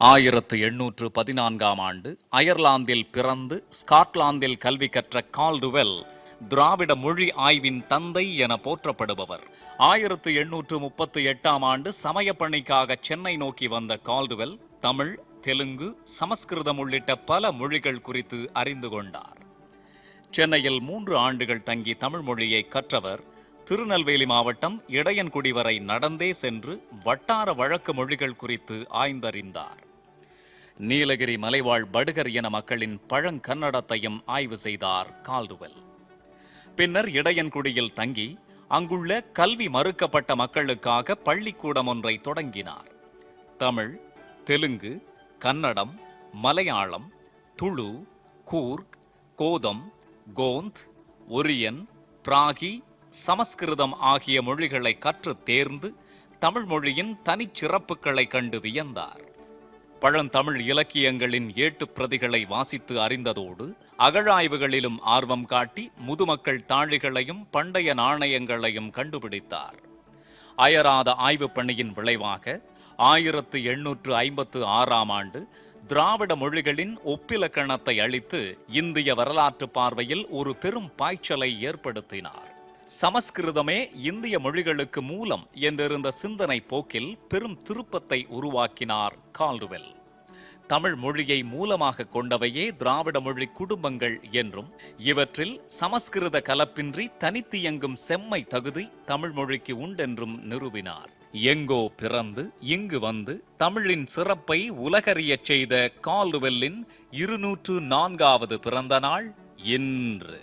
ஆயிரத்து எண்ணூற்று பதினான்காம் ஆண்டு அயர்லாந்தில் பிறந்து ஸ்காட்லாந்தில் கல்வி கற்ற கால்டுவெல் திராவிட மொழி ஆய்வின் தந்தை என போற்றப்படுபவர். ஆயிரத்து எண்ணூற்று முப்பத்து எட்டாம் ஆண்டு சமய பணிக்காக சென்னை நோக்கி வந்த கால்டுவெல் தமிழ் தெலுங்கு சமஸ்கிருதம் உள்ளிட்ட பல மொழிகள் குறித்து அறிந்து கொண்டார். சென்னையில் மூன்று ஆண்டுகள் தங்கி தமிழ் மொழியை கற்றவர் திருநெல்வேலி மாவட்டம் இடையன்குடி வரை நடந்தே சென்று வட்டார வழக்கு மொழிகள் குறித்து ஆய்ந்தறிந்தார். நீலகிரி மலைவாழ் படுகர் என மக்களின் பழங்கன்னடத்தையும் ஆய்வு செய்தார் கால்துவல். பின்னர் இடையன்குடியில் தங்கி அங்குள்ள கல்வி மறுக்கப்பட்ட மக்களுக்காக பள்ளிக்கூடம் ஒன்றை தொடங்கினார். தமிழ் தெலுங்கு கன்னடம் மலையாளம் துளு கூர்க் கோதம் கோந்த் ஒரியன் பிராகி சமஸ்கிருதம் ஆகிய மொழிகளை கற்றுத் தேர்ந்து தமிழ் மொழியின் தனிச்சிறப்புகளை கண்டு வியந்தார். பழந்தமிழ் இலக்கியங்களின் ஏட்டுப் பிரதிகளை வாசித்து அறிந்ததோடு அகழாய்வுகளிலும் ஆர்வம் காட்டி முதுமக்கள் தாழிகளையும் பண்டைய நாணயங்களையும் கண்டுபிடித்தார். அயராத ஆய்வுப் பணியின் விளைவாக ஆயிரத்து எண்ணூற்று ஐம்பத்து ஆறாம் ஆண்டு திராவிட மொழிகளின் ஒப்பிலக்கணத்தை அளித்து இந்திய வரலாற்று பார்வையில் ஒரு பெரும் பாய்ச்சலை ஏற்படுத்தினார். சமஸ்கிருதமே இந்திய மொழிகளுக்கு மூலம் என்றிருந்த சிந்தனை போக்கில் பெரும் திருப்பத்தை உருவாக்கினார் கால்டுவெல் தமிழ் மொழியை மூலமாக கொண்டவையே திராவிட மொழி குடும்பங்கள் என்றும் இவற்றில் சமஸ்கிருத கலப்பின்றி தனித்தியங்கும் செம்மை தகுதி தமிழ் மொழிக்கு உண்டென்றும் நிறுவினார் எங்கோ பிறந்து இங்கு வந்து தமிழின் சிறப்பை உலகறியச் செய்த கால்டுவெல்லின் இருநூற்று நான்காவது பிறந்த நாள் இன்று.